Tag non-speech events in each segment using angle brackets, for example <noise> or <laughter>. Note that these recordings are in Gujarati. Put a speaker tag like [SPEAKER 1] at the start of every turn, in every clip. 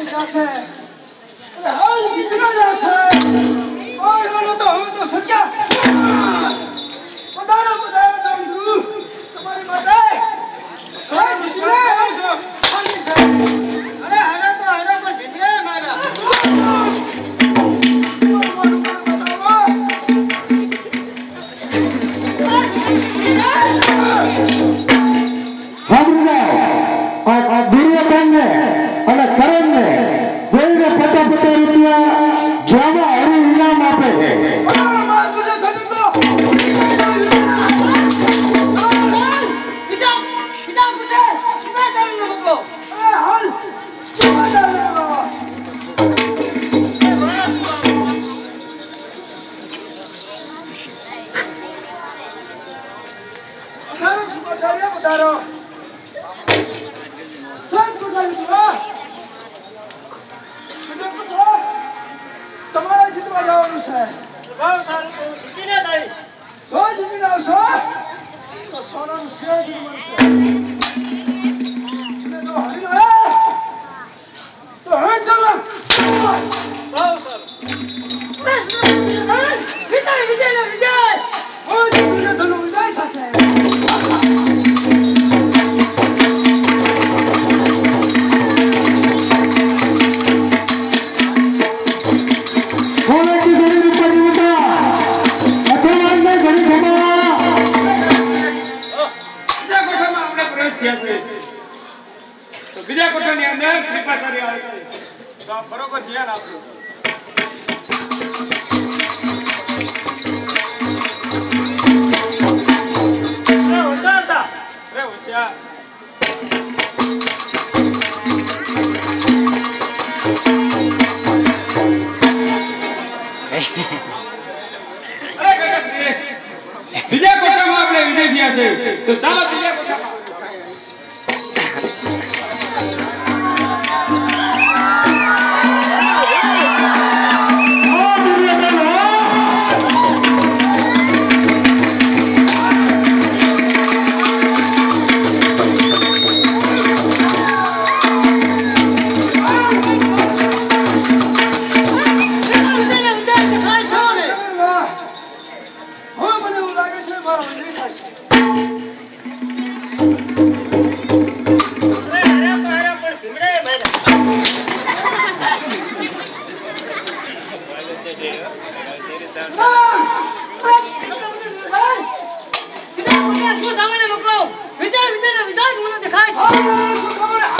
[SPEAKER 1] જશે અરે હાલ દીકરા જશે ઓય મને તો હવે તો સજ્જા પધારો પધારો નામદુ તમારી માતા સાહેબ સુરે આવશો ખાલી સાહેબ Bakarya Budaro. Sen buradayız ha? Müdür Budaro. Tamara ciddi bacağınız ha. Var sen ciddi ne
[SPEAKER 2] dayı? Sen ciddi ne olsa? Sonra Rusya'ya
[SPEAKER 3] ciddi manşa. Şimdi de hayır ha? Dön dön lan. Sağ ol sen. Bitti bitti bitti. બરોબર ધ્યાન આપવું વિજય
[SPEAKER 1] વિજય વિજય
[SPEAKER 3] મને દેખાય છે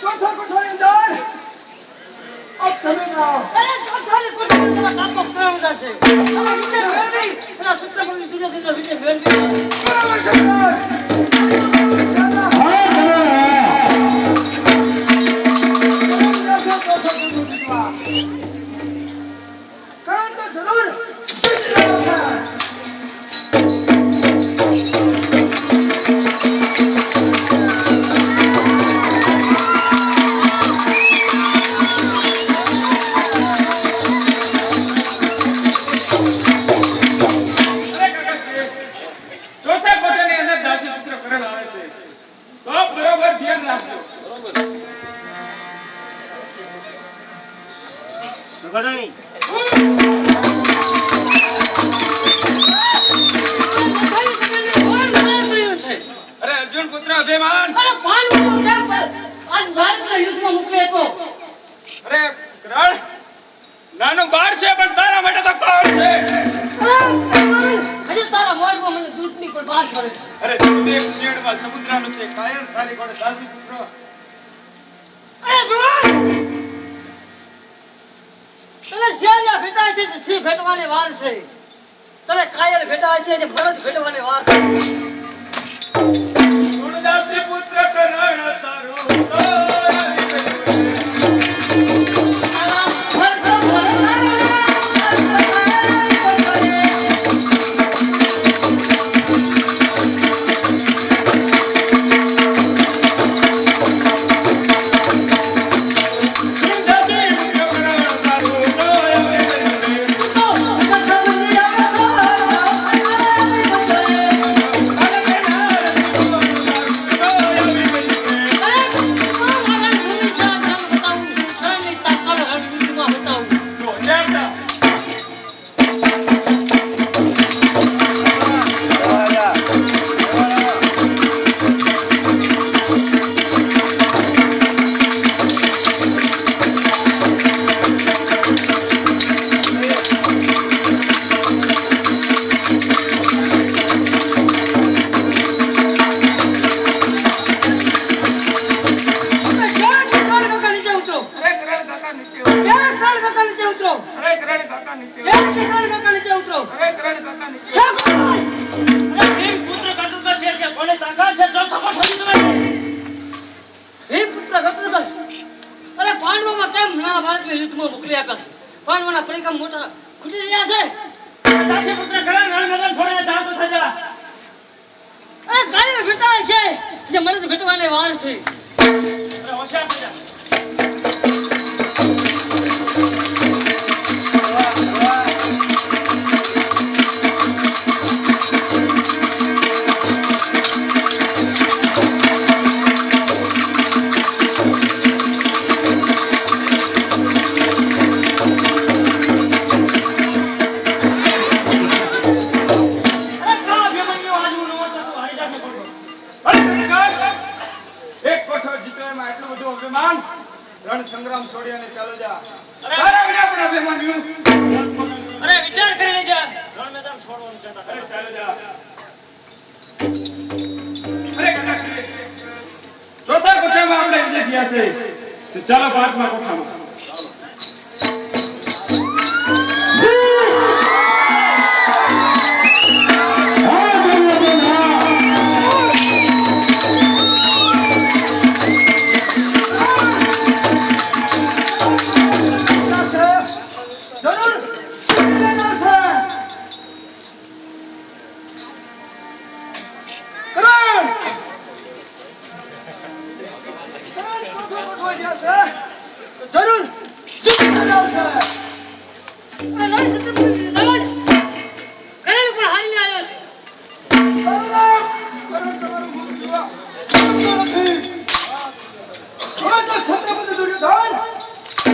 [SPEAKER 3] ચોથા
[SPEAKER 1] કોઠાની અંદર આ
[SPEAKER 3] અર્જુન પુત્ર અભિમાન. અરે કરણ નાનું બાળ છે પણ તારા માટે તો કળ છે? અરે દૂધ એક શેડમાં સમુદ્રનું છે. કાયમ તારી કોડે દાસી પુત્ર.
[SPEAKER 4] તમે કાયર ભેટા છે ભરત ભેટવાની વાર છે. गुरुदास पुत्र करण सरो। આપ્યા છે પાંડવોના પરિક્રમ મોટા ખૂટી રહ્યા છે. અરે ગાયો ભેટા છે. જે મને તો ભેટવાની વાર છે.
[SPEAKER 3] અરે આપણે થયા છે. તો ચાલો પાંચમા કોઠામાં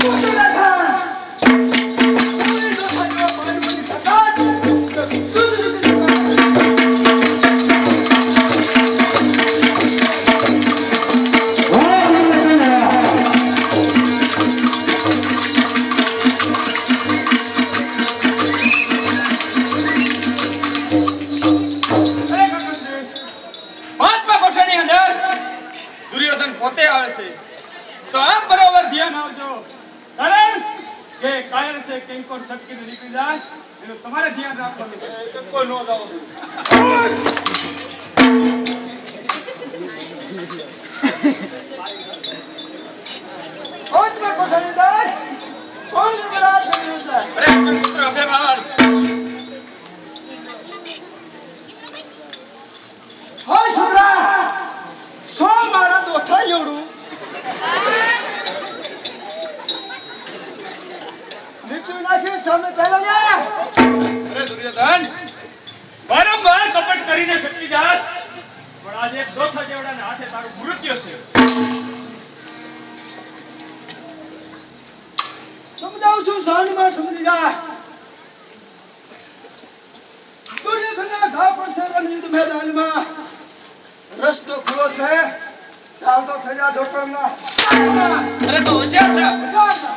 [SPEAKER 1] હવે તો હોય છોકરા સો મારા દોસ્તા જેવડું નીચું નાખ્યું સામે ચાલો જા
[SPEAKER 5] અરે દુર્યોધન વારંવાર કપટ કરીને શક્તિ દાસ પણ આજે એક દોથા જેવડાના હાથે તારું મૃત્યુ છે
[SPEAKER 1] સમજાવું છું શાનમાં સમજી જા. દુર્યોધનના ઘા પડશે રણયુદ્ધ મેદાનમાં. રસ્તો ખુલ્લો છે. ચાલતો થઈ જા જોકરના
[SPEAKER 5] અરે તો હોશિયાર છે.
[SPEAKER 1] હોશિયાર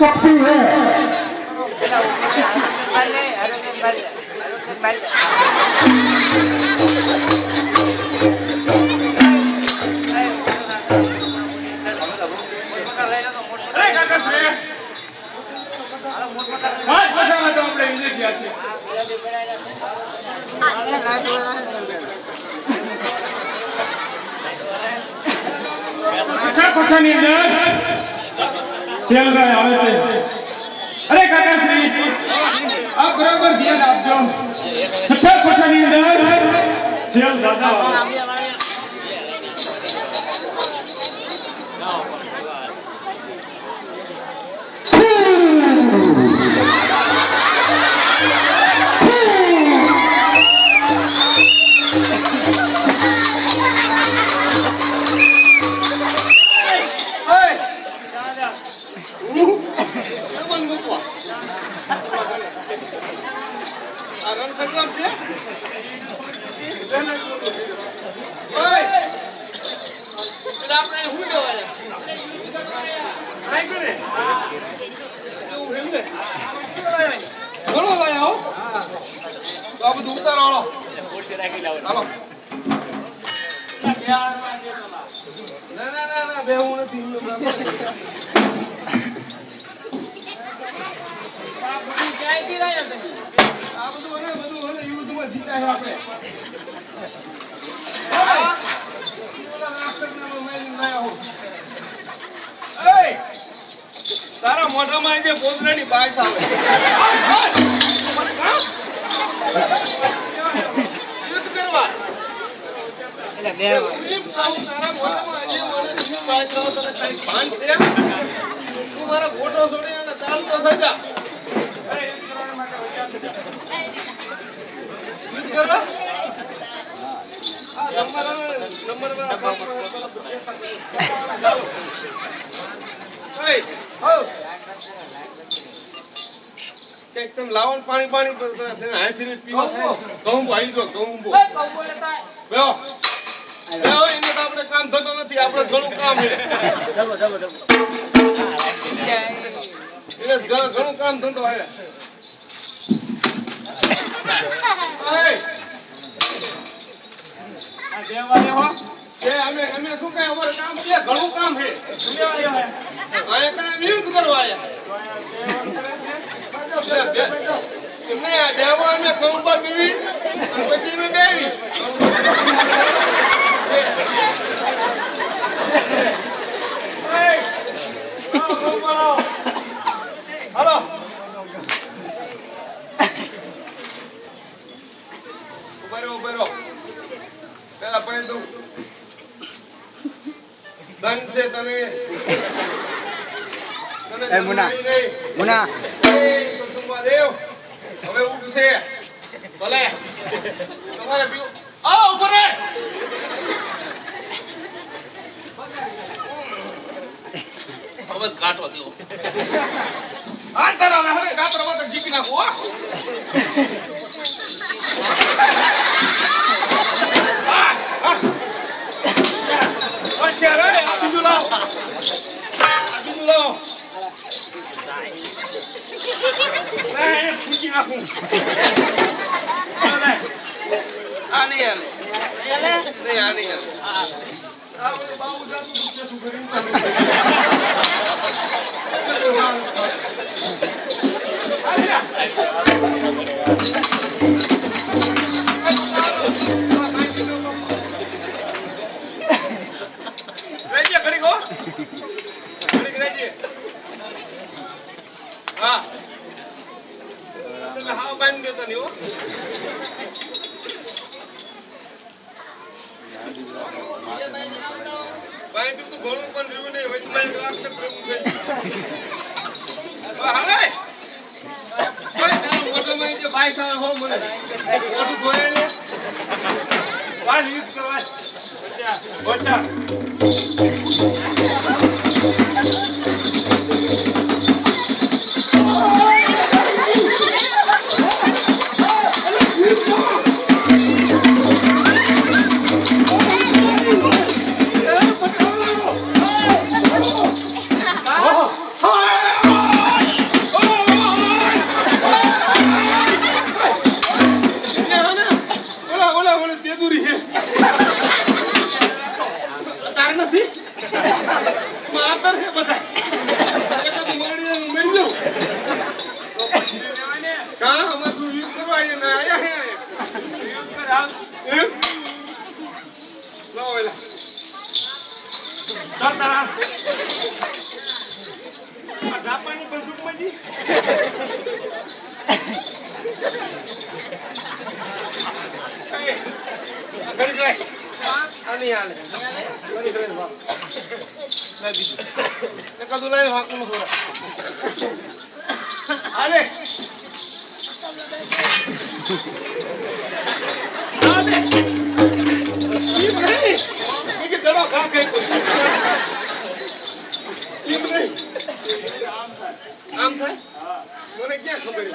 [SPEAKER 5] ગયા है છઠ્ઠા કોઠાની અંદર. શિયાળગાય આવે છે. અરે કાકાશ્રી આપ બરાબર ધ્યાન આપજો. છઠ્ઠા છઠ્ઠાની અંદર શિયાળ દાદા આવે તારા મોઢામાં આજે બોદરાની બાસ આવે. યુદ્ધ કરવા. તારા મોઢામાં આજે બોદરાની બાશ આવે, તને કાંઈ ભાન છે? તું મારા ફોટો છોડી અને ચાલતો થજા. યુદ્ધ કરવા? નંબર નંબર <laughs> પાણી પાણી હાય ફીરી પીવા થાય. ઘઉં ભાઈ દો ઘઉં બો બેહો. બેહો, એને તો આપણે કામ થતું નથી આપણે ઘણું કામ છે. એને ઘ- ઘણું કામ ધંધો આવે દેવાય હો. એ અમે અમે શું કાંઈ અમારે કામ છે? ઘણું કામ છે. અહીંયા કણે યુદ્ધ કરવા આયા એમને આ બેવા અમે પીવી પછી અમે પેલા પૈ દઉં. ધન છે તને <laughs> તને
[SPEAKER 1] એ મુના. મુના.
[SPEAKER 5] દેવ હવે ઉઠશે ભલે. તમારે પીવું. આવો ઉપર. હવે કાઢો દેવો. આ તારા હવે કાતરા માટે જીકી નાખો آني آني اے لے બાંધ્યું તો ઘણું પણ રહ્યું નહીં. તમારે એક લાખ રહેવું છે. હવે જે બાઈ સામે હો મને. વાળ યુઝ કરવા. ઓલા યુઝ કર હાલ એમ લાવો એલા ચાલ તારા આ જાપાની બંદૂકમાં જી એ, આ ઘડી જાય. આ નહીં હાલે. ઘડી ઘડી ભાગ. લાય બીજું. એકાદું લાય આમ થાય? મને ક્યાં ખબર?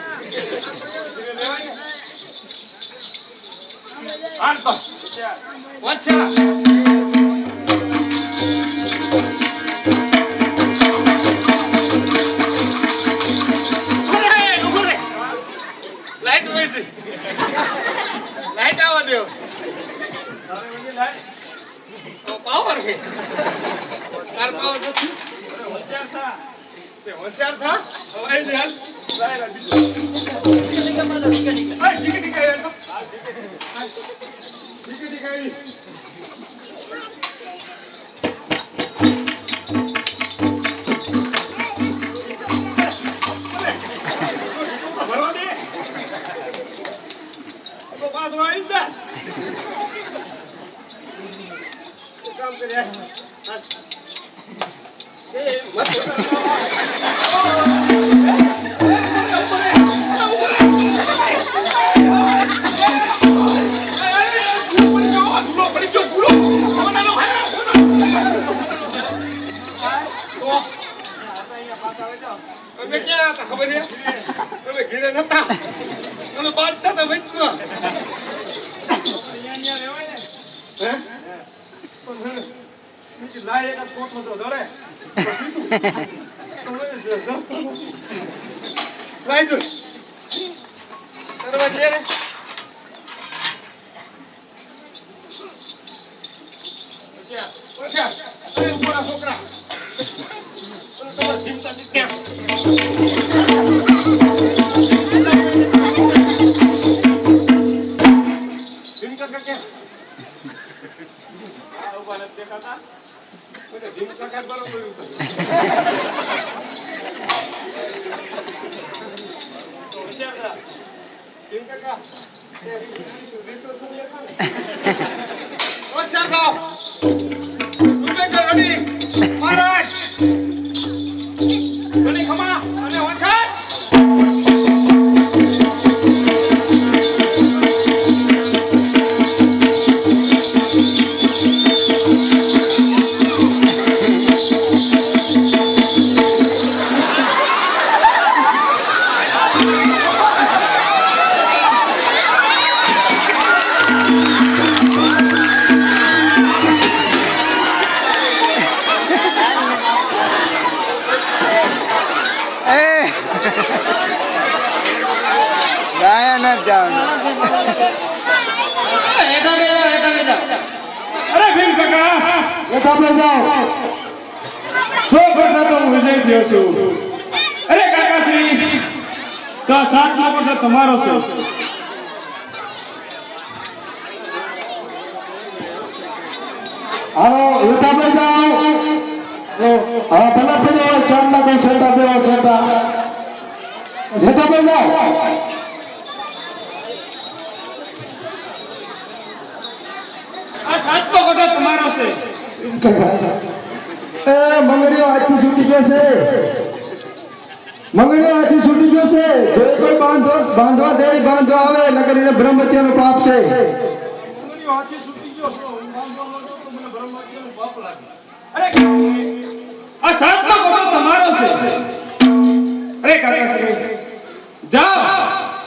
[SPEAKER 5] હાલ તો. અમે ક્યાં હતા ખબર છે? અમે ઘરે નતા? અમે બાંધતા હતા વચમાં લાય એકાદ કોથળો તો જ ધરતો જો. કરવા દે. What's up, though? Look
[SPEAKER 3] at the honey.
[SPEAKER 2] All right. જાઓ
[SPEAKER 3] સો વર્ષ તો હું વિજય થયો છું. અરે કાકાશ્રી તો આ સાતમો વર્ષ તમારો છે.
[SPEAKER 2] હાલો તમે જાઓ. હા ભલે પેલો ચાર કોઈ છેટા પેલો છેટા. એ જાઓ.
[SPEAKER 3] આ સાતમો વર્ષ તમારો છે.
[SPEAKER 2] મંગળીઓ હાથથી છૂટી ગયો છે. મંગળીઓ હાથથી છૂટી ગયો છે. જે કોઈ બાંધો બાંધવા દે બાંધવા આવે નકર એને બ્રહ્મત્યાનો પાપ છે.
[SPEAKER 3] આ સાતમો વર્ષ તમારો છે. અરે જાઓ.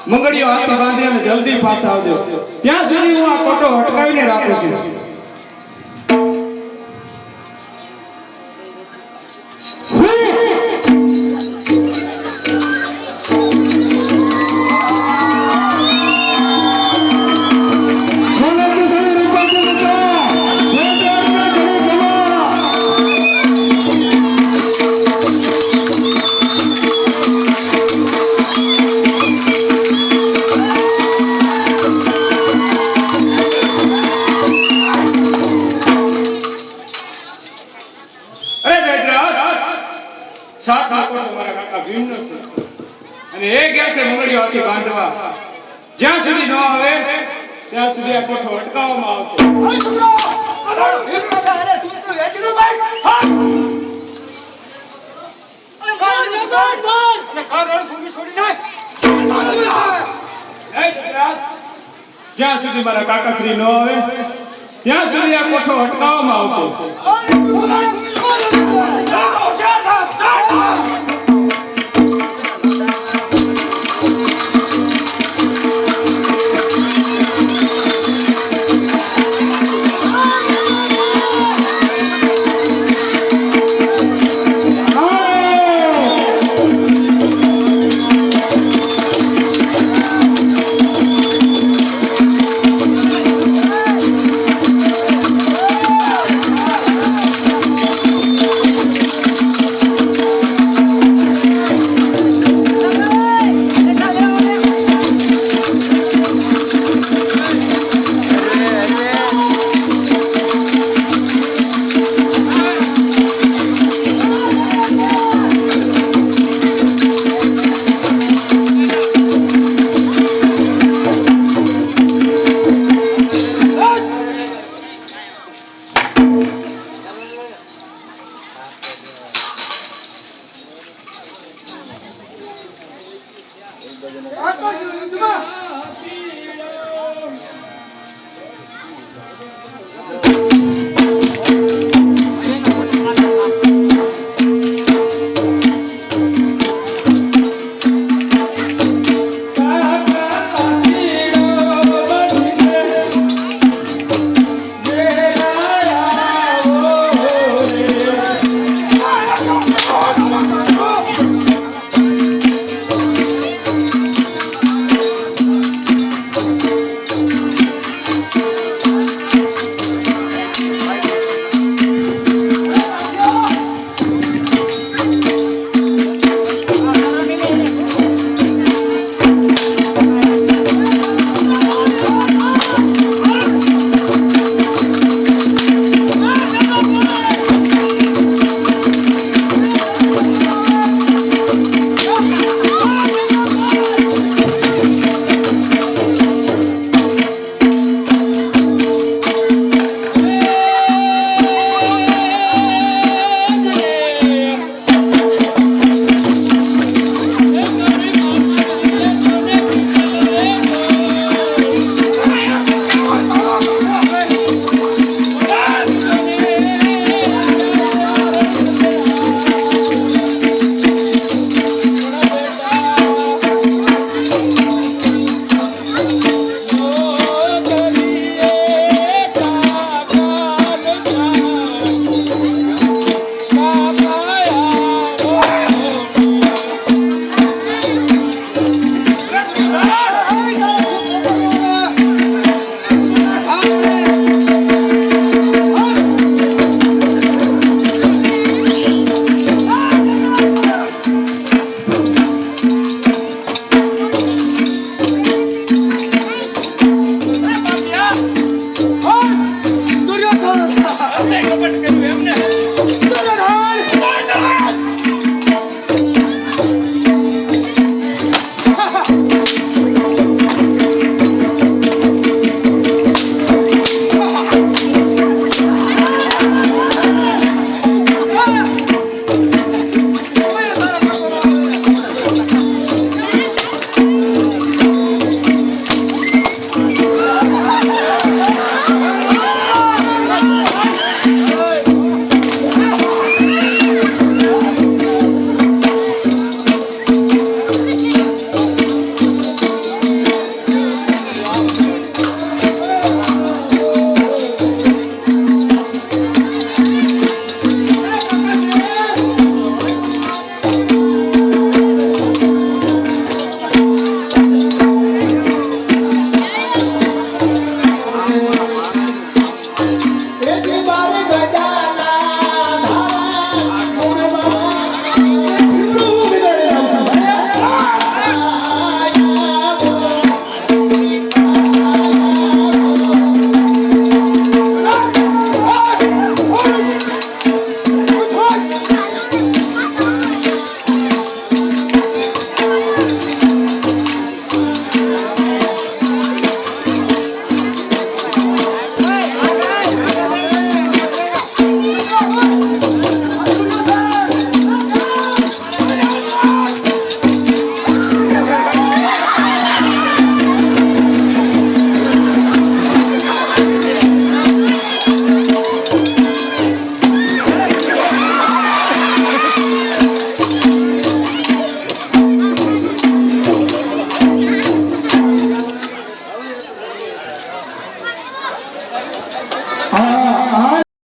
[SPEAKER 3] મંગળીઓ હાથે બાંધી અને જલ્દી પાછા આવજો. ત્યાં સુધી હું આ કોટો અટકાવીને રાખું છું. જ્યાં સુધી ન આવે, ત્યાં સુધી આ કોઠો અટકાવવામાં આવશે. જ્યાં સુધી મારા કાકાશ્રી ન આવે, ત્યાં સુધી આ કોઠો અટકાવવામાં આવશે.